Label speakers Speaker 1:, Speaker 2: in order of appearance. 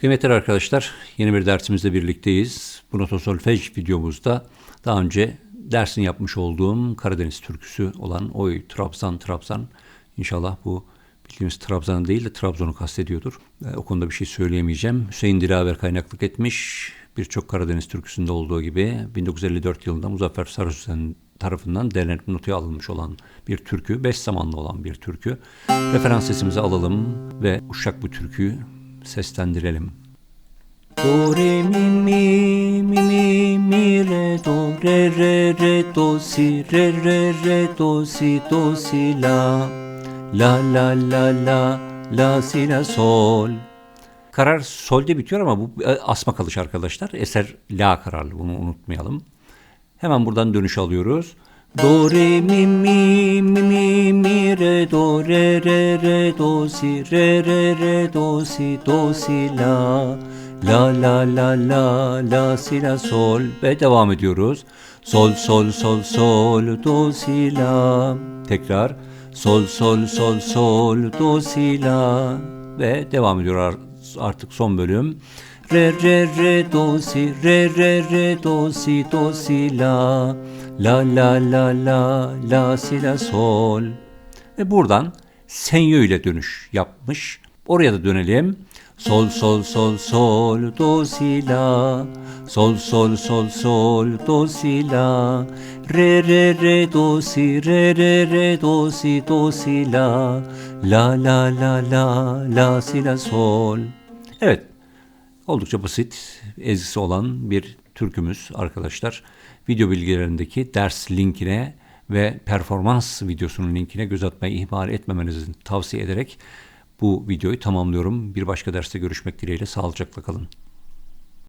Speaker 1: Kıymetli arkadaşlar, yeni bir dersimizde birlikteyiz. Bu noto solfej videomuzda daha önce dersini yapmış olduğum Karadeniz türküsü olan Oy Trabzan Trabzan. İnşallah bu bildiğimiz Trabzan değil de Trabzon'u kastediyordur. E, o konuda bir şey söyleyemeyeceğim. Hüseyin Dilaver kaynaklık etmiş. Birçok Karadeniz türküsünde olduğu gibi 1954 yılında Muzaffer Sarısüzen tarafından derlenip notaya alınmış olan bir türkü, beş zamanlı olan bir türkü. Referans sesimizi alalım ve Uşak bu türküyü seslendirelim. Do re mi mi mi mi mi re do re re re do si re re re do si do si la la la la la la si la sol Karar solde bitiyor ama bu e, asma kalış arkadaşlar. Eser la kararlı bunu unutmayalım. Hemen buradan dönüş alıyoruz. Do re mi mi mi mi mi re do re re re do si re re re do si do si la. La la la la la si la sol. Ve devam ediyoruz. Sol sol sol sol do si la. Tekrar. Sol sol sol sol do si la. Ve devam ediyor ar- artık son bölüm. Re re re do si re re re do si do si la la la la la la si la sol ve buradan senyo ile dönüş yapmış. Oraya da dönelim. Sol sol sol sol do si la sol sol sol sol do si la re re re do si re re re do si do si la la la la la la si la sol. Evet Oldukça basit, ezgisi olan bir türkümüz arkadaşlar. Video bilgilerindeki ders linkine ve performans videosunun linkine göz atmayı ihmal etmemenizi tavsiye ederek bu videoyu tamamlıyorum. Bir başka derste görüşmek dileğiyle sağlıcakla kalın.